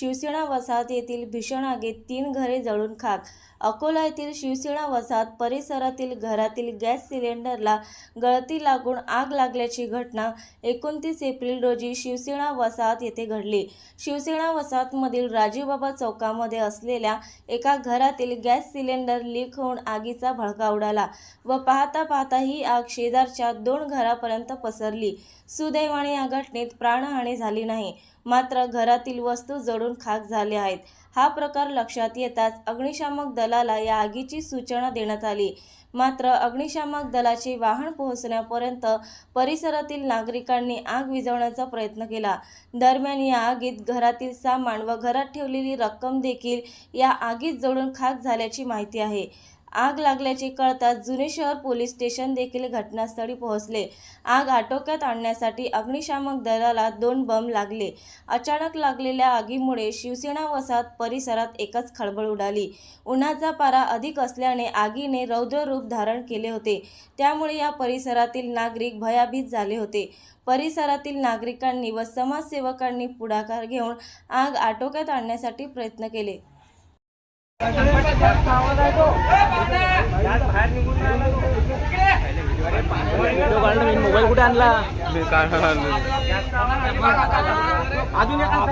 शिवसेना वसाहत येथील भीषण आगीत तीन घरे जळून खाक. अकोला येथील शिवसेना वसाहत परिसरातील घरातील गॅस सिलेंडरला गळती लागून आग लागल्याची घटना एकोणतीस एप्रिल रोजी शिवसेना वसाहत येथे घडली. शिवसेना वसाहतमधील राजीवबाबा चौकामध्ये असलेल्या एका घरातील गॅस सिलेंडर लीक होऊन आगीचा भडका उडाला व पाहता पाहता ही आग शेजारच्या दोन घरापर्यंत पसरली. सुदैवाने या घटनेत प्राणहानी झाली नाही. मात्र घरातील वस्तू जळून खाक झाल्या आहेत. हा प्रकार लक्षात येताच अग्निशामक दलाला या आगीची सूचना देण्यात आली. मात्र अग्निशामक दलाचे वाहन पोहोचण्यापर्यंत परिसरातील नागरिकांनी आग विझवण्याचा प्रयत्न केला. दरम्यान या आगीत घरातील सामान व घरात ठेवलेली रक्कम देखील या आगीत जळून खाक झाल्याची माहिती आहे. आग लागल्याचे कळताच जुने शहर पोलीस स्टेशन देखील घटनास्थळी पोहोचले. आग आटोक्यात आणण्यासाठी अग्निशामक दलाला दोन बंब लागले. अचानक लागलेल्या आगीमुळे शिवसेना वसाहत परिसरात एकच खळबळ उडाली. उन्हाचा पारा अधिक असल्याने आगीने रौद्र रूप धारण केले होते. त्यामुळे या परिसरातील नागरिक भयाभीत झाले होते. परिसरातील नागरिकांनी व समाजसेवकांनी पुढाकार घेऊन आग आटोक्यात आणण्यासाठी प्रयत्न केले. मोबाईल कुठे आणला अजून एका